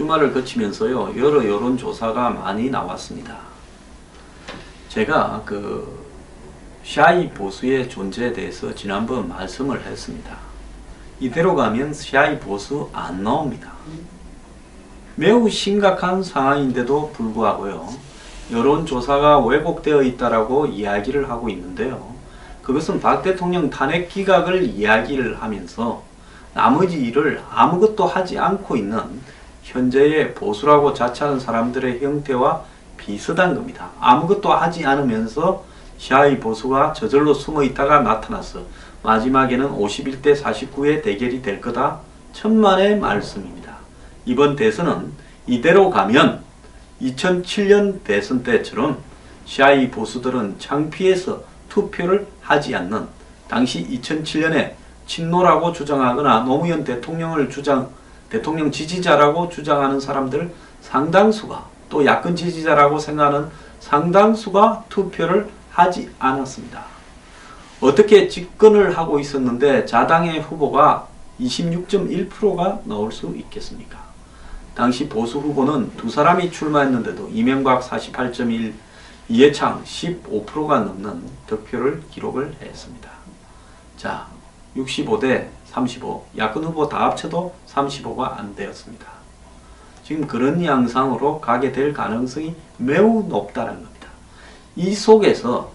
주말을 거치면서요 여러 여론조사가 많이 나왔습니다. 제가 그 샤이 보수의 존재에 대해서 지난번 말씀을 했습니다. 이대로 가면 샤이 보수 안 나옵니다. 매우 심각한 상황인데도 불구하고요. 여론조사가 왜곡되어 있다라고 이야기를 하고 있는데요. 그것은 박 대통령 탄핵 기각을 이야기를 하면서 나머지 일을 아무것도 하지 않고 있는 현재의 보수라고 자처하는 사람들의 형태와 비슷한 겁니다. 아무것도 하지 않으면서 샤이 보수가 저절로 숨어 있다가 나타나서 마지막에는 51대 49의 대결이 될 거다. 천만의 말씀입니다. 이번 대선은 이대로 가면 2007년 대선 때처럼 샤이 보수들은 창피해서 투표를 하지 않는 당시 2007년에 친노라고 주장하거나 노무현 대통령을 주장 대통령 지지자라고 주장하는 사람들 상당수가 또 야권 지지자라고 생각하는 상당수가 투표를 하지 않았습니다. 어떻게 집권을 하고 있었는데 자당의 후보가 26.1%가 나올 수 있겠습니까? 당시 보수 후보는 두 사람이 출마했는데도 이명박 48.1, 이해창 15%가 넘는 득표를 기록을 했습니다. 자, 65대 35, 야권 후보 다 합쳐도 35가 안 되었습니다. 지금 그런 양상으로 가게 될 가능성이 매우 높다는 겁니다. 이 속에서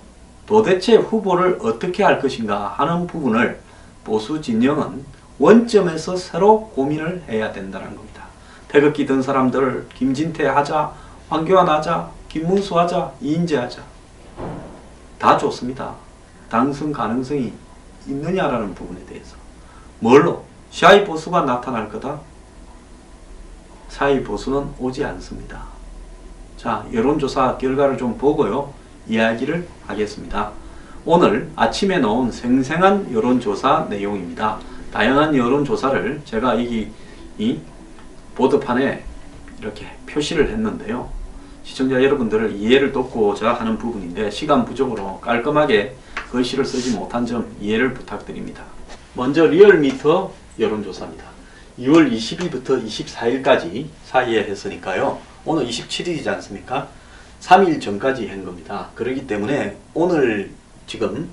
도대체 후보를 어떻게 할 것인가 하는 부분을 보수 진영은 원점에서 새로 고민을 해야 된다는 겁니다. 태극기 든 사람들 김진태 하자, 황교안 하자, 김문수 하자, 이인재 하자 다 좋습니다. 당선 가능성이 있느냐라는 부분에 대해서 뭘로? 샤이 보수가 나타날 거다? 샤이 보수는 오지 않습니다. 자, 여론조사 결과를 좀 보고요. 이야기를 하겠습니다. 오늘 아침에 나온 생생한 여론조사 내용입니다. 다양한 여론조사를 제가 여기 이 보드판에 이렇게 표시를 했는데요. 시청자 여러분들을 이해를 돕고자 하는 부분인데 시간 부족으로 깔끔하게 글씨를 쓰지 못한 점 이해를 부탁드립니다. 먼저 리얼미터 여론조사입니다. 2월 20일부터 24일까지 사이에 했으니까요. 오늘 27일이지 않습니까? 3일 전까지 한 겁니다. 그렇기 때문에 오늘 지금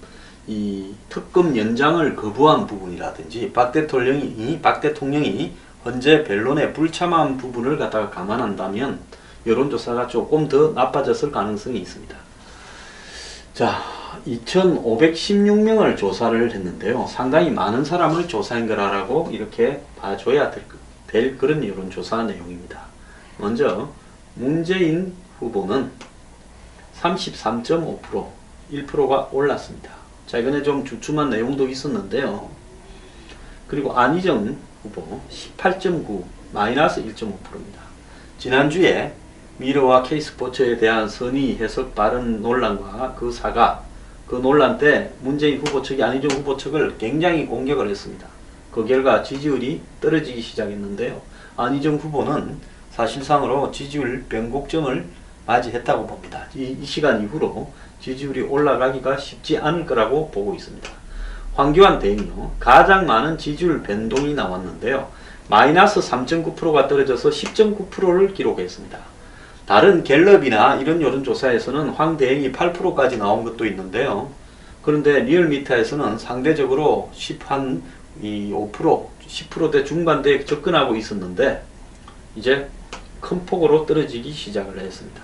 이 특검 연장을 거부한 부분이라든지 박 대통령이 박 대통령이 현재 변론에 불참한 부분을 갖다가 감안한다면 여론조사가 조금 더 나빠졌을 가능성이 있습니다. 자, 2,516명을 조사를 했는데요. 상당히 많은 사람을 조사한 거라고 이렇게 봐줘야 될, 될 그런 여론조사 내용입니다. 먼저 문재인 후보는 33.5% 1%가 올랐습니다. 자 이번에 좀 주춤한 내용도 있었는데요. 그리고 안희정 후보 18.9 마이너스 1.5%입니다. 지난주에 미러와 K스포츠에 대한 선의 해석 발언 논란과 그 사과 그 논란 때 문재인 후보 측이 안희정 후보 측을 굉장히 공격을 했습니다. 그 결과 지지율이 떨어지기 시작했는데요. 안희정 후보는 사실상으로 지지율 변곡점을 맞이했다고 봅니다. 이, 이 시간 이후로 지지율이 올라가기가 쉽지 않을 거라고 보고 있습니다. 황교안 대행요 가장 많은 지지율 변동이 나왔는데요. 마이너스 3.9%가 떨어져서 10.9%를 기록했습니다. 다른 갤럽이나 이런 여론 조사에서는 황 대행이 8%까지 나온 것도 있는데요. 그런데 리얼미터에서는 상대적으로 10한 5% 10%대 중반대에 접근하고 있었는데 이제 큰 폭으로 떨어지기 시작을 했습니다.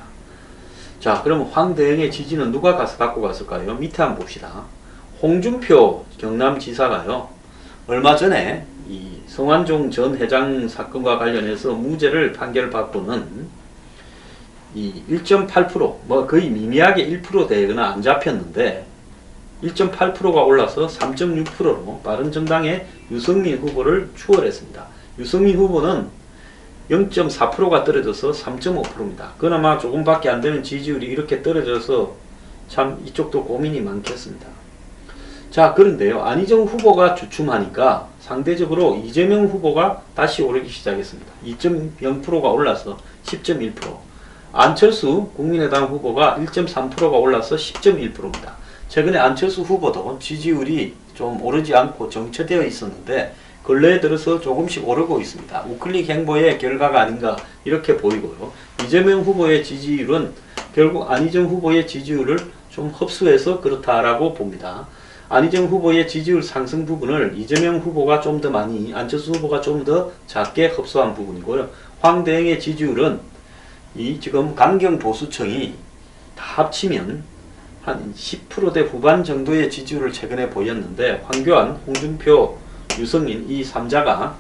자, 그럼 황 대행의 지지는 누가 가서 갖고 갔을까요? 밑에 한번 봅시다. 홍준표 경남지사가요. 얼마 전에 이 성완종 전 회장 사건과 관련해서 무죄를 판결 받고는 이 1.8%, 뭐 거의 미미하게 1% 되거나 안 잡혔는데 1.8%가 올라서 3.6%로 바른정당의 유승민 후보를 추월했습니다. 유승민 후보는 0.4%가 떨어져서 3.5%입니다. 그나마 조금밖에 안 되는 지지율이 이렇게 떨어져서 참 이쪽도 고민이 많겠습니다. 자 그런데요 안희정 후보가 주춤하니까 상대적으로 이재명 후보가 다시 오르기 시작했습니다. 2.0%가 올라서 10.1% 안철수 국민의당 후보가 1.3%가 올라서 10.1%입니다. 최근에 안철수 후보도 지지율이 좀 오르지 않고 정체되어 있었는데 근래에 들어서 조금씩 오르고 있습니다. 우클릭 행보의 결과가 아닌가 이렇게 보이고요. 이재명 후보의 지지율은 결국 안희정 후보의 지지율을 좀 흡수해서 그렇다라고 봅니다. 안희정 후보의 지지율 상승 부분을 이재명 후보가 좀 더 많이, 안철수 후보가 좀 더 작게 흡수한 부분이고요. 황대행의 지지율은 이 지금 강경 보수층이 다 합치면 한 10%대 후반 정도의 지지율을 최근에 보였는데 황교안, 홍준표, 유승민 이 3자가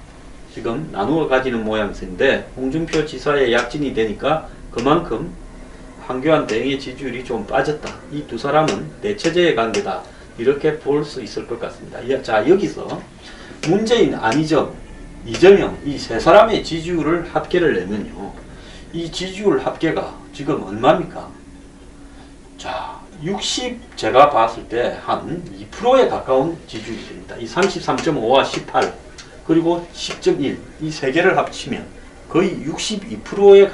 지금 나누어 가지는 모양새인데 홍준표 지사의 약진이 되니까 그만큼 황교안 대행의 지지율이 좀 빠졌다. 이 두 사람은 대체제의 관계다. 이렇게 볼 수 있을 것 같습니다. 자 여기서 문재인, 안희정, 이재명 이 세 사람의 지지율을 합계를 내면요. 이 지지율 합계가 지금 얼마입니까? 자, 60 제가 봤을 때 한 2%에 가까운 지지율이 됩니다. 이 33.5와 18 그리고 10.1 이 세 개를 합치면 거의 62%에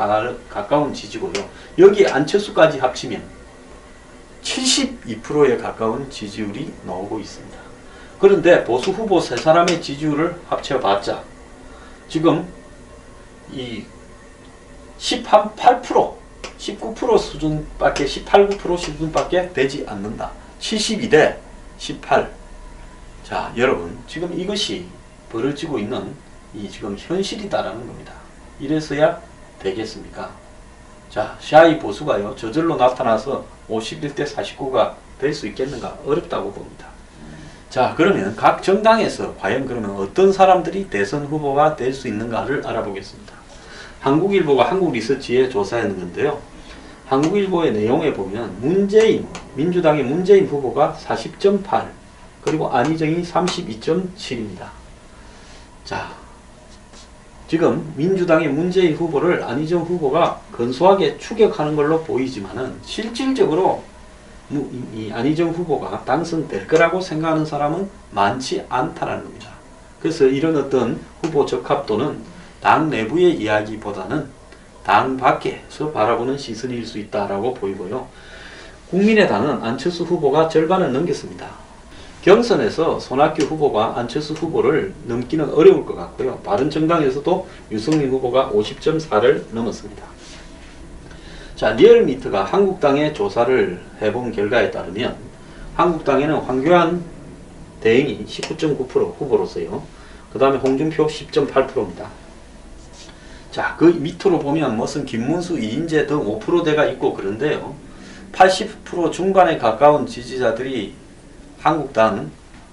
가까운 지지고요. 여기 안철수까지 합치면 72%에 가까운 지지율이 나오고 있습니다. 그런데 보수 후보 세 사람의 지지율을 합쳐봤자 지금 이 18%, 19% 수준밖에 18, 9% 수준밖에 되지 않는다. 72대 18. 자, 여러분 지금 이것이 벌어지고 있는 이 지금 현실이다라는 겁니다. 이래서야 되겠습니까? 자, 샤이 보수가요 저절로 나타나서 51대 49가 될 수 있겠는가 어렵다고 봅니다. 자, 그러면 각 정당에서 과연 그러면 어떤 사람들이 대선 후보가 될 수 있는가를 알아보겠습니다. 한국일보가 한국리서치에 조사했는데요. 한국일보의 내용에 보면 문재인, 민주당의 문재인 후보가 40.8 그리고 안희정이 32.7입니다. 자, 지금 민주당의 문재인 후보를 안희정 후보가 근소하게 추격하는 걸로 보이지만은 실질적으로 이 안희정 후보가 당선될 거라고 생각하는 사람은 많지 않다라는 겁니다. 그래서 이런 어떤 후보 적합도는 당 내부의 이야기보다는 당 밖에서 바라보는 시선일 수 있다라고 보이고요. 국민의당은 안철수 후보가 절반을 넘겼습니다. 경선에서 손학규 후보가 안철수 후보를 넘기는 어려울 것 같고요. 바른정당에서도 유승민 후보가 50.4를 넘었습니다. 자, 리얼미터가 한국당의 조사를 해본 결과에 따르면 한국당에는 황교안 대행이 19.9% 후보로서요. 그 다음에 홍준표 10.8%입니다. 자, 그 밑으로 보면 무슨 김문수, 이인재 등 5%대가 있고 그런데요. 80% 중반에 가까운 지지자들이 한국당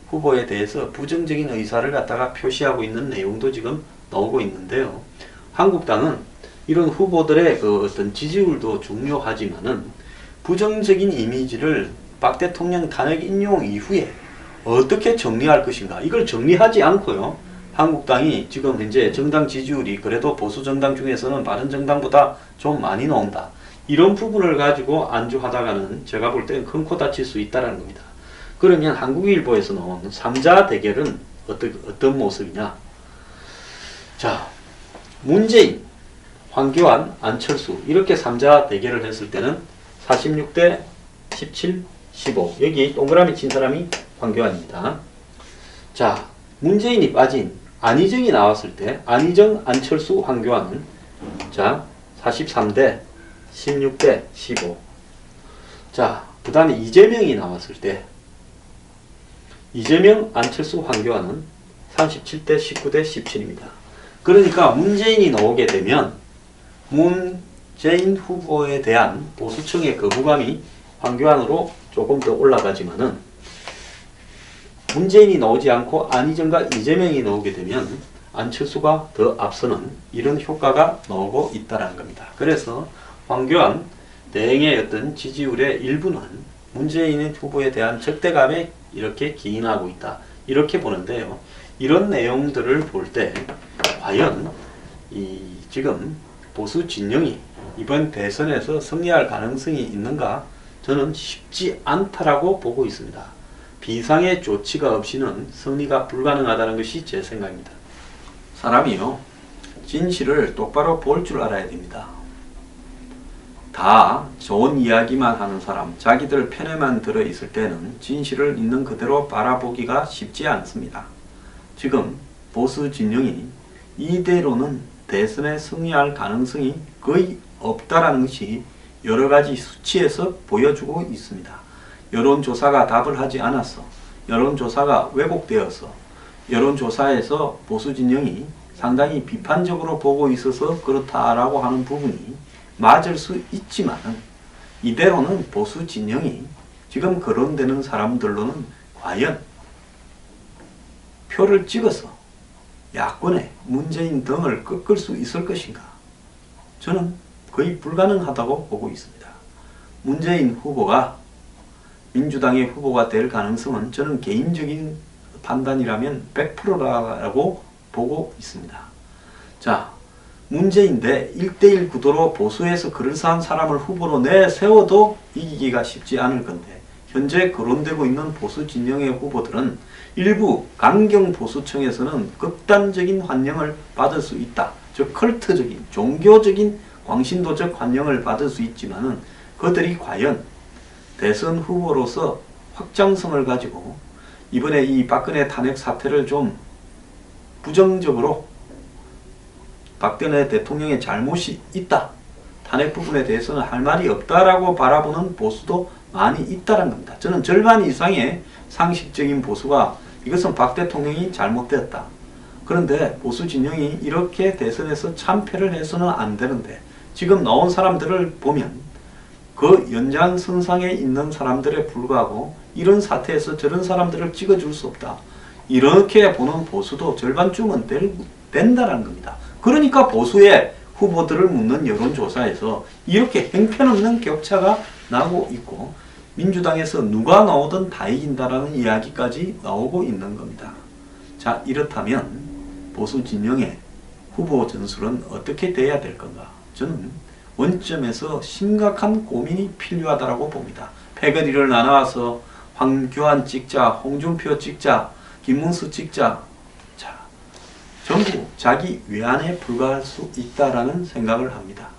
후보에 대해서 부정적인 의사를 갖다가 표시하고 있는 내용도 지금 나오고 있는데요. 한국당은 이런 후보들의 그 어떤 지지율도 중요하지만은 부정적인 이미지를 박 대통령 탄핵 인용 이후에 어떻게 정리할 것인가 이걸 정리하지 않고요. 한국당이 지금 현재 정당 지지율이 그래도 보수 정당 중에서는 바른 정당보다 좀 많이 나온다. 이런 부분을 가지고 안주하다가는 제가 볼 때는 큰코 다칠 수 있다는 겁니다. 그러면 한국일보에서 나온 3자 대결은 어떤, 어떤 모습이냐? 자, 문재인, 황교안, 안철수 이렇게 3자 대결을 했을 때는 46대 17, 15 여기 동그라미 친 사람이 황교안입니다. 자, 문재인이 빠진 안희정이 나왔을 때 안희정, 안철수, 황교안은 자 43대 16대 15. 자, 그 다음에 이재명이 나왔을 때 이재명, 안철수, 황교안은 37대 19대 17입니다. 그러니까 문재인이 나오게 되면 문재인 후보에 대한 보수층의 거부감이 황교안으로 조금 더 올라가지만은 문재인이 나오지 않고 안희정과 이재명이 나오게 되면 안철수가 더 앞서는 이런 효과가 나오고 있다는 겁니다. 그래서 황교안 대행의 어떤 지지율의 일부는 문재인 후보에 대한 적대감에 이렇게 기인하고 있다. 이렇게 보는데요. 이런 내용들을 볼 때 과연 이 지금 보수 진영이 이번 대선에서 승리할 가능성이 있는가 저는 쉽지 않다라고 보고 있습니다. 비상의 조치가 없이는 승리가 불가능하다는 것이 제 생각입니다. 사람이요. 진실을 똑바로 볼 줄 알아야 됩니다. 다 좋은 이야기만 하는 사람, 자기들 편에만 들어 있을 때는 진실을 있는 그대로 바라보기가 쉽지 않습니다. 지금 보수 진영이 이대로는 대선에 승리할 가능성이 거의 없다라는 것이 여러 가지 수치에서 보여주고 있습니다. 여론조사가 답을 하지 않았어. 여론조사가 왜곡되어서 여론조사에서 보수 진영이 상당히 비판적으로 보고 있어서 그렇다라고 하는 부분이 맞을 수 있지만은 이대로는 보수 진영이 지금 거론되는 사람들로는 과연 표를 찍어서 야권의 문재인 등을 꺾을 수 있을 것인가? 저는 거의 불가능하다고 보고 있습니다. 문재인 후보가 민주당의 후보가 될 가능성은 저는 개인적인 판단이라면 100%라고 보고 있습니다. 자, 문재인 대 1대1 구도로 보수에서 그럴싸한 사람을 후보로 내세워도 이기기가 쉽지 않을 건데 현재 거론되고 있는 보수 진영의 후보들은 일부 강경 보수층에서는 극단적인 환영을 받을 수 있다. 즉 컬트적인 종교적인 광신도적 환영을 받을 수 있지만 은 그들이 과연 대선 후보로서 확장성을 가지고 이번에 이 박근혜 탄핵 사태를 좀 부정적으로 박근혜 대통령의 잘못이 있다. 탄핵 부분에 대해서는 할 말이 없다라고 바라보는 보수도 많이 있다는 겁니다. 저는 절반 이상의 상식적인 보수가 이것은 박 대통령이 잘못되었다. 그런데 보수 진영이 이렇게 대선에서 참패를 해서는 안 되는데 지금 나온 사람들을 보면 그 연장선상에 있는 사람들에 불구하고 이런 사태에서 저런 사람들을 찍어줄 수 없다. 이렇게 보는 보수도 절반쯤은 될, 된다는 겁니다. 그러니까 보수의 후보들을 묻는 여론조사에서 이렇게 행편없는 격차가 나고 있고 민주당에서 누가 나오든 다 이긴다라는 이야기까지 나오고 있는 겁니다. 자 이렇다면 보수 진영의 후보 전술은 어떻게 돼야 될 건가? 저는 원점에서 심각한 고민이 필요하다고 봅니다. 패거리를 나눠서 황교안 찍자, 홍준표 찍자, 김문수 찍자. 자, 전부 자기 외안에 불과할 수 있다라는 생각을 합니다.